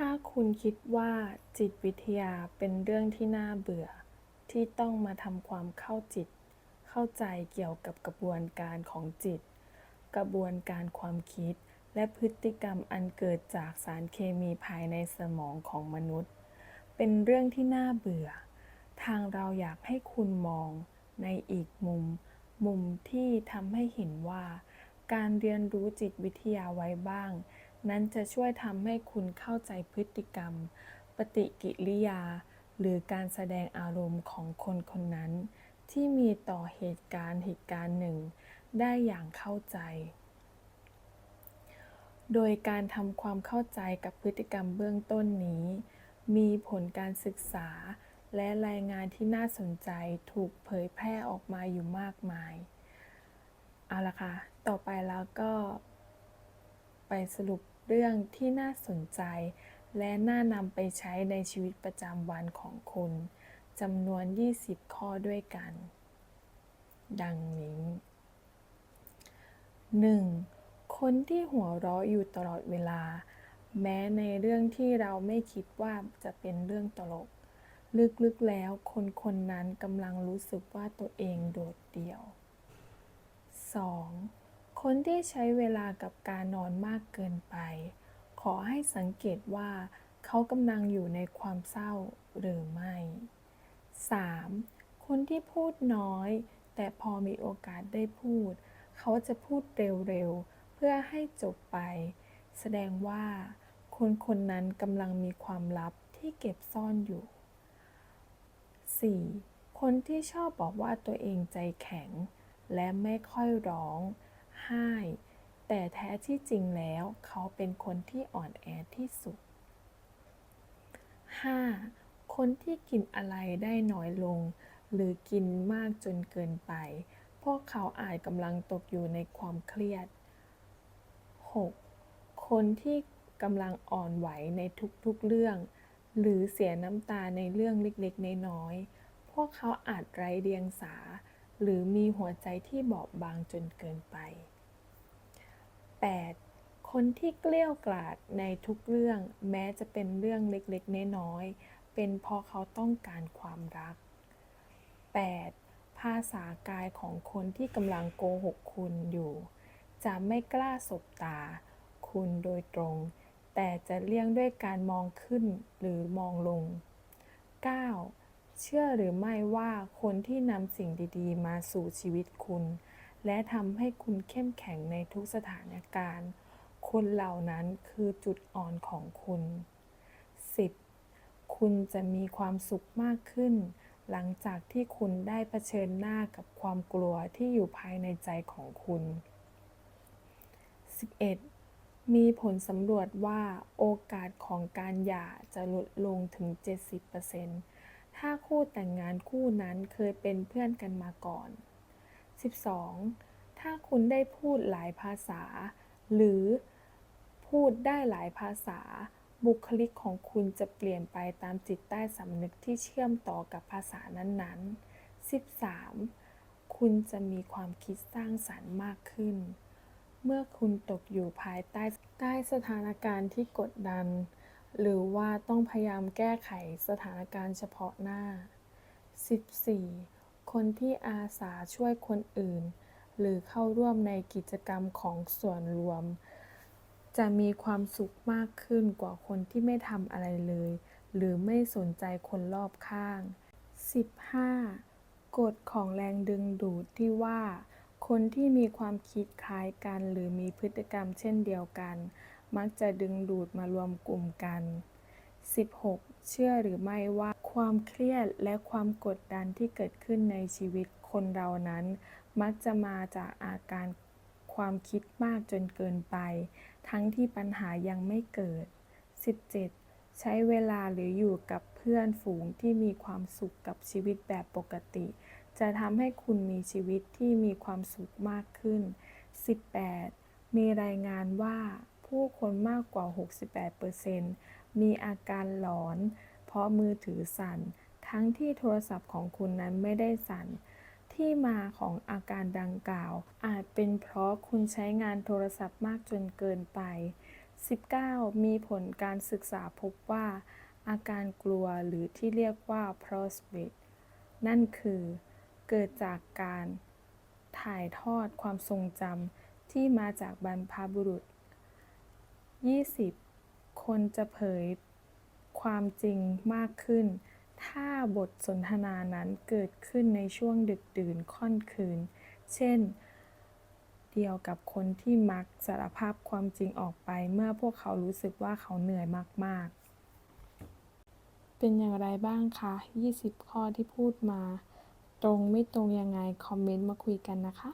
ถ้าคุณคิดว่าจิตวิทยาเป็นเรื่องที่น่าเบื่อ ที่ต้องมาทำความเข้าจิต เข้าใจเกี่ยวกับกระบวนการของจิต กระบวนการความคิด และพฤติกรรมอันเกิดจากสารเคมีภายในสมองของมนุษย์ เป็นเรื่องที่น่าเบื่อ ทางเราอยากให้คุณมองในอีกมุม มุมที่ทำให้เห็นว่า การเรียนรู้จิตวิทยาไว้บ้าง นั้นจะช่วยทำให้คุณเข้าใจพฤติกรรม ปฏิกิริยา หรือการแสดงอารมณ์ของคนคนนั้น ที่มีต่อเหตุการณ์เหตุการณ์หนึ่ง ได้อย่างเข้าใจ โดยการทำความเข้าใจกับพฤติกรรมเบื้องต้นนี้ มีผลการศึกษาและรายงานที่น่าสนใจถูกเผยแพร่ออกมาอยู่มากมาย เอาละค่ะ ต่อไปแล้วก็ไปสรุป เรื่องที่น่าสนใจ และน่านำไปใช้ในชีวิตประจำวันของคุณจำนวน 20 ข้อด้วยกัน ดังนี้ 1. คนที่หัวเราะอยู่ตลอดเวลา แม้ในเรื่องที่เราไม่คิดว่าจะเป็นเรื่องตลก ลึกๆแล้วคนคนนั้นกำลังรู้สึกว่าตัวเองโดดเดี่ยว 2. คนที่ใช้เวลากับการนอนมากเกินไป ขอให้สังเกตว่าเขากำลังอยู่ในความเศร้าหรือไม่ 3. คนที่พูดน้อย แต่พอมีโอกาสได้พูด เขาจะพูดเร็วๆ เพื่อให้จบไป แสดงว่า คนคนนั้นกำลังมีความลับที่เก็บซ่อนอยู่ 4. คนที่ชอบบอกว่าตัวเองใจแข็ง และไม่ค่อยร้อง ไห้ แต่แท้ที่จริงแล้วเขาเป็นคนที่อ่อนแอที่สุด 5. คนที่กินอะไรได้น้อยลง หรือกินมากจนเกินไป พวกเขาอาจกำลังตกอยู่ในความเครียด 6. คนที่กำลังอ่อนไหวในทุกๆเรื่อง หรือเสียน้ำตาในเรื่องเล็กๆน้อยๆพวกเขาอาจไร้เดียงสา หรือมีหัวใจที่บอบบางจนเกินไป 8. คนที่เกลี้ยกล่อดในทุกเรื่องแม้จะเป็นเรื่องเล็กๆ น้อยๆ เป็นเพราะเขาต้องการความรัก 8. ภาษากายของคนที่กำลังโกหกคุณอยู่ จะไม่กล้าสบตา คุณโดยตรง แต่จะเลี่ยงด้วยการมองขึ้นหรือมองลง 9. เชื่อหรือไม่ว่าคนที่นำสิ่งดีๆ มาสู่ชีวิตคุณ และทำให้คุณเข้มแข็งในทุกสถานการณ์ คนเหล่านั้นคือจุดอ่อนของคุณ 10. คุณจะมีความสุขมากขึ้น หลังจากที่คุณได้เผชิญหน้ากับความกลัวที่อยู่ภายในใจของคุณ 11. มีผลสำรวจว่าโอกาสของการหย่าจะลดลงถึง 70% ถ้าคู่แต่งงานคู่นั้นเคยเป็นเพื่อนกันมาก่อน 12. ถ้าคุณได้พูดหลายภาษา หรือพูดได้หลายภาษา บุคลิกของคุณจะเปลี่ยนไปตามจิตใต้สำนึกที่เชื่อมต่อกับภาษานั้นๆ 13. คุณจะมีความคิดสร้างสรรค์มากขึ้น เมื่อคุณตกอยู่ภายใต้ใต้สถานการณ์ที่กดดัน หรือว่าต้องพยายามแก้ไขสถานการณ์เฉพาะหน้า 14. คนที่อาสาช่วยคนอื่น หรือเข้าร่วมในกิจกรรมของส่วนรวม จะมีความสุขมากขึ้นกว่าคนที่ไม่ทำอะไรเลย หรือไม่สนใจคนรอบข้าง 15. กฎของแรงดึงดูดที่ว่า คนที่มีความคิดคล้ายกัน หรือมีพฤติกรรมเช่นเดียวกัน มักจะดึงดูดมารวมกลุ่มกัน 16. เชื่อหรือไม่ว่าความเครียดและความกดดันที่เกิดขึ้นในชีวิตคนเรานั้น มักจะมาจากอาการความคิดมากจนเกินไป ทั้งที่ปัญหายังไม่เกิด 17. ใช้เวลาหรืออยู่กับเพื่อนฝูงที่มีความสุขกับชีวิตแบบปกติ จะทำให้คุณมีชีวิตที่มีความสุขมากขึ้น 18. มีรายงานว่า ผู้คนมากกว่า 68%มีอาการหลอน เพราะมือถือสั่น ทั้งที่โทรศัพท์ของคุณนั้นไม่ได้สั่น ที่มาของอาการดังกล่าว อาจเป็นเพราะคุณใช้งานโทรศัพท์มากจนเกินไป 19 มีผลการศึกษาพบว่า อาการกลัวหรือที่เรียกว่า prostrate นั่นคือ เกิดจากการถ่ายทอดความทรงจำที่มาจากบรรพบุรุษ 20 คนจะเผยความจริงมากขึ้น ถ้าบทสนทนานั้นเกิดขึ้นในช่วงดึกดื่นค่ำคืน เช่น เดียวกับคนที่มักสารภาพความจริงออกไป เมื่อพวกเขารู้สึกว่าเขาเหนื่อยมาก ๆ เป็นอย่างไรบ้างคะ 20 ข้อที่พูดมา ตรงไม่ตรงยังไง คอมเมนต์มาคุยกันนะคะ